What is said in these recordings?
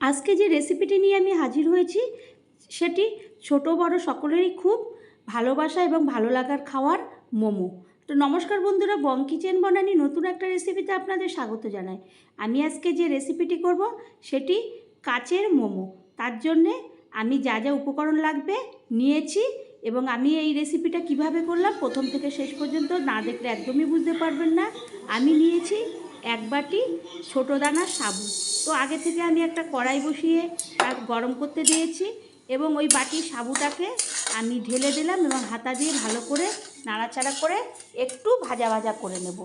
আজকে যে রেসিপিটি নিয়ে আমি হাজির হয়েছি, সেটি ছোট, বড় সকলেরই খুব ভালোবাসা এবং ভালো লাগার খাওয়ার মোমো। তো নমস্কার বন্ধুরা বং কিচেন বনানি নতুন একটা রেসিপিতে আপনাদের স্বাগত জানাই। আমি আজকে যে রেসিপিটি করব, সেটি কাচের মোমো। তার জন্যে আমি যা যা উপকরণ লাগবে নিয়েছি এবং আমি এই রেসিপিটা কীভাবে করলাম, প্রথম থেকে শেষ পর্যন্ত না দেখলে একদমই বুঝতে পারবেন না। আমি নিয়েছি এক বাটি ছোটো দানার সাবু। তো আগে থেকে আমি একটা কড়াই বসিয়ে তার গরম করতে দিয়েছি এবং ওই বাটির সাবুটাকে আমি ঢেলে দিলাম এবং হাতা দিয়ে ভালো করে নাড়াচাড়া করে একটু ভাজা ভাজা করে নেব।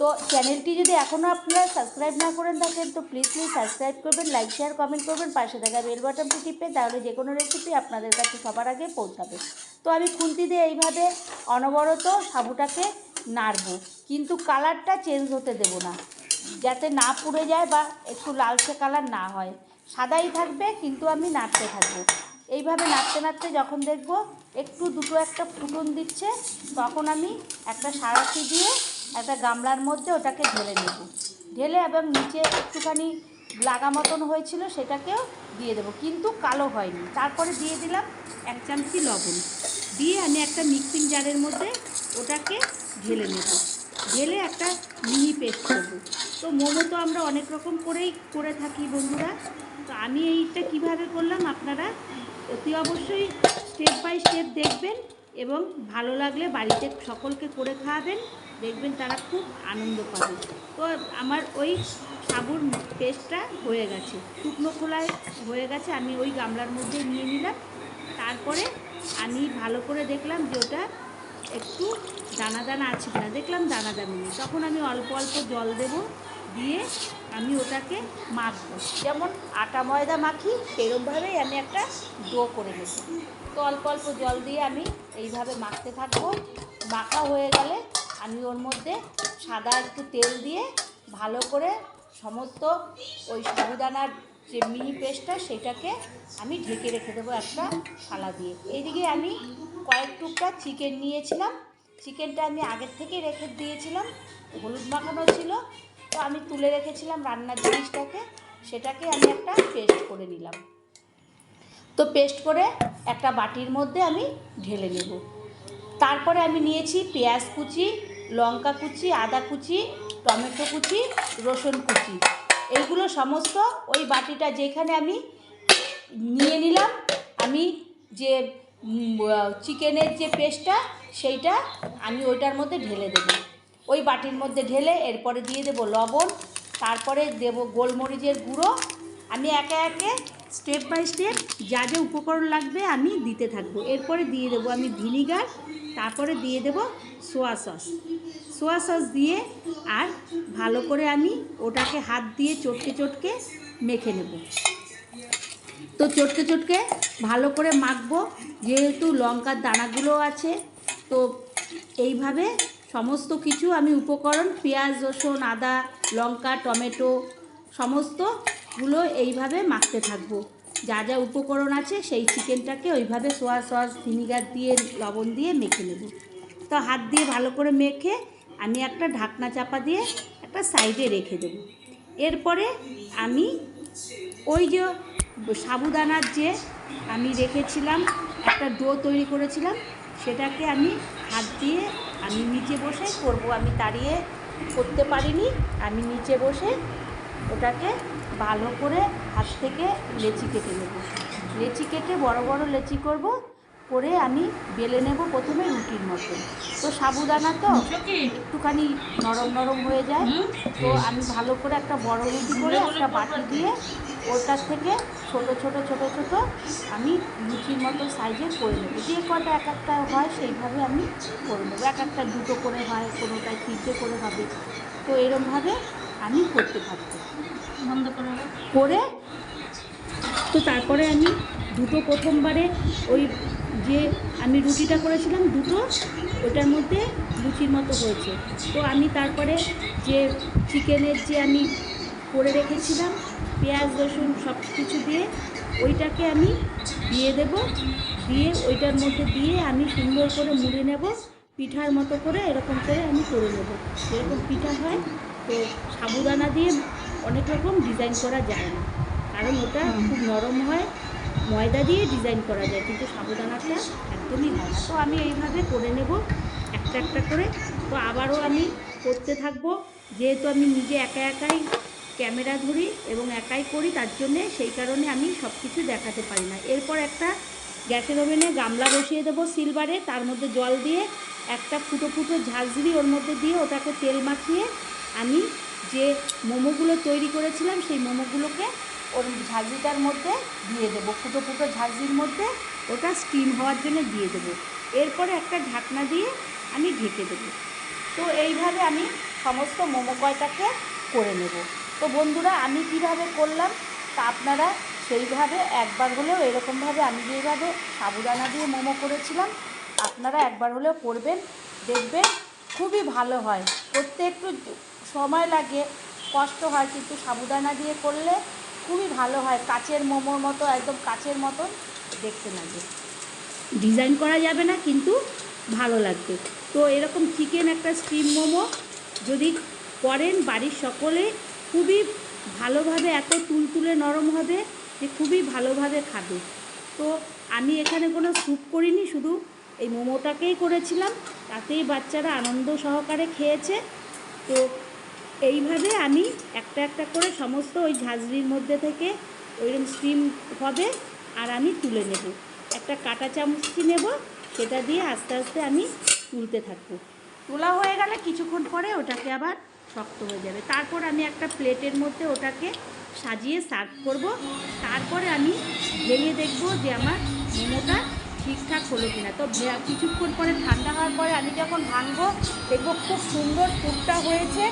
তো চ্যানেলটি যদি এখনও আপনারা সাবস্ক্রাইব না করেন থাকেন, তো প্লিজ প্লিজ সাবস্ক্রাইব করবেন লাইক শেয়ার কমেন্ট করবেন, পাশে থাকা বেল বাটনটি টিপে তাহলে যে কোনো রেসিপি আপনাদের কাছে সবার আগে পৌঁছাবে। তো আমি খুন্তি দিয়ে এইভাবে অনবরত সাবুটাকে নাড়বো, কিন্তু কালারটা চেঞ্জ হতে দেবো না। যাতে না পুড়ে যায় বা একটু লালচে কালার না হয়। সাদাই থাকবে, কিন্তু আমি নাড়তে থাকব। এইভাবে নাড়তে নাড়তে যখন দেখব একটু দুটো একটা ফুটন দিচ্ছে, তখন আমি একটা সারাশি দিয়ে একটা গামলার মধ্যে ওটাকে ঢেলে নেব। ঢেলে এবং নিচে একটুখানি লাগা মতন হয়েছিল সেটাকেও দিয়ে দেবো, কিন্তু কালো হয়নি। তারপরে দিয়ে দিলাম এক চামচি লবণ। দিয়ে আমি একটা মিক্সিং জারের মধ্যে ওটাকে ঢেলে নেব। ঢেলে একটা মিহি পেস্ট করব। তো মোমো তো আমরা অনেক রকম করেই করে থাকি বন্ধুরা। তো আমি এইটা কীভাবে করলাম আপনারা অতি অবশ্যই স্টেপ বাই স্টেপ দেখবেন এবং ভালো লাগলে বাড়িতে সকলকে করে খাওয়াবেন। দেখবেন তারা খুব আনন্দ পাবে। তো আমার ওই সাবুর পেস্টটা হয়ে গেছে। শুকনো খোলায় হয়ে গেছে, আমি ওই গামলার মধ্যে নিয়ে নিলাম। তারপরে আমি ভালো করে দেখলাম যে ওটা একটু দানা দানা আছে কিনা। দেখলাম দানা দানা নেই। তখন আমি অল্প অল্প জল দেব। দিয়ে আমি ওটাকে মাখবো। যেমন আটা ময়দা মাখি সেরমভাবেই আমি একটা ডো করে নেব। তো অল্প অল্প জল দিয়ে আমি এইভাবে মাখতে থাকব। মাখা হয়ে গেলে আমি ওর মধ্যে সাদা একটু তেল দিয়ে ভালো করে সমস্ত ওই সাবুদানার যে মিহি পেস্টটা, সেটাকে আমি ঢেকে রেখে দেবো একটা থালা দিয়ে। এইদিকে আমি কয়েক টুকরা চিকেন নিয়েছিলাম। চিকেনটা আমি আগের থেকে রেখে দিয়েছিলাম। হলুদ মাখানো ছিল। তো আমি তুলে রেখেছিলাম রান্নার জিনিসটাকে, সেটাকে আমি একটা পেস্ট করে নিলাম। তো পেস্ট করে একটা বাটির মধ্যে আমি ঢেলে নেব। তারপরে আমি নিয়েছি পেঁয়াজ কুচি, লঙ্কা কুচি, আদা কুচি, টমেটো কুচি, রসুন কুচি। এইগুলো সমস্ত ওই বাটিটা যেখানে আমি নিয়ে নিলাম, আমি যে চিকেনের যে পেস্টটা, সেইটা আমি ওইটার মধ্যে ঢেলে দেব। ওই বাটির মধ্যে ঢেলে এরপরে দিয়ে দেব লবণ, তারপরে দেব গোলমরিচের গুঁড়ো। আমি একে একে স্টেপ বাই স্টেপ যা যা উপকরণ লাগবে আমি দিতে থাকব। এরপরে দিয়ে দেবো আমি ভিনিগার, তারপরে দিয়ে দেব সোয়া সস সোয়া সস দিয়ে আর ভালো করে আমি ওটাকে হাত দিয়ে চটকে চটকে মেখে নেব। তো চটকে চটকে ভালো করে মাখবো, যেহেতু লঙ্কার দানাগুলো আছে, তো এইভাবে সমস্ত কিছু আমি উপকরণ, পেঁয়াজ, রসুন, আদা, লঙ্কা, টমেটো, সমস্তগুলো এইভাবে মাখতে থাকব। যা যা উপকরণ আছে সেই চিকেনটাকে ওইভাবে সোয়া সস, ভিনিগার দিয়ে, লবণ দিয়ে মেখে নেব। তো হাত দিয়ে ভালো করে মেখে আমি একটা ঢাকনা চাপা দিয়ে একটা সাইডে রেখে দেবো। এরপরে আমি ওই যে সাবুদানার যে আমি রেখেছিলাম, একটা ডো তৈরি করেছিলাম, সেটাকে আমি হাত দিয়ে আমি নিচে বসে করব আমি দাঁড়িয়ে করতে পারিনি। আমি নিচে বসে ওটাকে ভালো করে হাত থেকে লেচি কেটে নেব। লেচি কেটে বড় বড় লেচি করব করে আমি বেলে নেব প্রথমে রুটির মতো তো সাবুদানা তো একটুখানি নরম নরম হয়ে যায়। তো আমি ভালো করে একটা বড় রুটি করে একটা বাটি দিয়ে ওটার থেকে ছোট ছোট ছোট ছোট আমি লুচির মতো সাইজে করে নেব। যে কটা এক একটা হয় সেইভাবে আমি করে নেব। এক একটা দুটো করে হয় কোনোটায় তিনটে করে হবে। তো এরমভাবে আমি করতে থাকব বন্ধ করে করে তো তারপরে আমি দুটো প্রথমবারে ওই যে আমি রুটিটা করেছিলাম দুটো ওটার মধ্যে লুচির মতো হয়েছে। তো আমি তারপরে যে চিকেনের যে আমি করে রেখেছিলাম পেঁয়াজ রসুন সব কিছু দিয়ে ওইটাকে আমি দিয়ে দেব। দিয়ে ওইটার মধ্যে দিয়ে আমি সুন্দর করে মুড়ে নেব। পিঠার মতো করে এরকম করে আমি করে নেব। যেরকম পিঠা হয় তো সাবুদানা দিয়ে অনেক রকম ডিজাইন করা যায় না। কারণ ওটা খুব নরম হয় ময়দা দিয়ে ডিজাইন করা যায় কিন্তু সাবুদানাটা একদমই হয় না। তো আমি এইভাবে করে নেব একটা একটা করে। তো আবারও আমি করতে থাকব। যেহেতু আমি নিজে একা একাই ক্যামেরা ধরি এবং একাই করি, তার জন্যে সেই কারণে আমি সব কিছু দেখাতে পারি না। এরপর একটা গ্যাসের ওভেনে গামলা বসিয়ে দেবো সিলভারে, তার মধ্যে জল দিয়ে একটা ফুটো ফুটো ঝাঁঝরি ওর মধ্যে দিয়ে ওটাকে তেল মাখিয়ে আমি যে মোমোগুলো তৈরি করেছিলাম, সেই মোমোগুলোকে ওর ঝাঁঝরিটার মধ্যে দিয়ে দেবো। ফুটো ফুটো ঝাঁঝরির মধ্যে ওটা স্টিম হওয়ার জন্য দিয়ে দেবো। এরপরে একটা ঢাকনা দিয়ে আমি ঢেকে দেবো। তো এইভাবে আমি সমস্ত মোমো কয়টাকে করে নেব। তো বন্ধুরা, আমি কীভাবে করলাম তা আপনারা সেইভাবে একবার হলেও, এরকমভাবে আমি যেভাবে সাবুদানা দিয়ে মোমো করেছিলাম, আপনারা একবার হলেও করবেন। দেখবেন খুবই ভালো হয়। করতে একটু সময় লাগে, কষ্ট হয়, কিন্তু সাবুদানা দিয়ে করলে খুবই ভালো হয়। কাচের মোমোর মতো, একদম কাচের মতন দেখতে লাগে। ডিজাইন করা যাবে না, কিন্তু ভালো লাগবে। তো এরকম চিকেন একটা স্টিম মোমো যদি করেন বাড়ির সকলে খুবই ভালোভাবে এত তুলতুলে নরম হবে যে খুবই ভালোভাবে খাবে। তো আমি এখানে কোনো স্যুপ করিনি, শুধু এই মোমোটাকেই করেছিলাম। তাতেই বাচ্চারা আনন্দ সহকারে খেয়েছে। তো এইভাবে আমি একটা একটা করে সমস্ত ওই ঝাঁঝরির মধ্যে থেকে ওইরকম স্টিম হবে আর আমি তুলে নেব। একটা কাঁটা চামচটি নেব সেটা দিয়ে আস্তে আস্তে আমি তুলতে থাকব। তোলা হয়ে গেলে কিছুক্ষণ পরে ওটাকে আবার শক্ত হয়ে যাবে। তারপর আমি একটা প্লেটের মধ্যে ওটাকে সাজিয়ে সার্ভ করব। তারপরে আমি ভেঙে দেখব যে আমার মোমোটা ঠিকঠাক হলো কিনা। তো কিছুক্ষণ পরে ঠান্ডা হওয়ার পরে আমি যখন ভাঙবো, দেখব খুব সুন্দর পুরটা হয়েছে।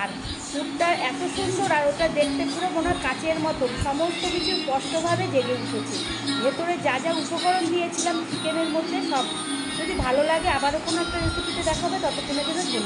আর পুরটা এত সুন্দর আর ওটা দেখতে পুরো মনে হয় কাচের মতো। সমস্ত কিছু স্পষ্টভাবে জেগে উঠেছে। ভেতরে যা যা উপকরণ দিয়েছিলাম চিকেনের মধ্যে সব। যদি ভালো লাগে আবারও কোনো একটা রেসিপিতে দেখাবে, ততক্ষণের জন্য।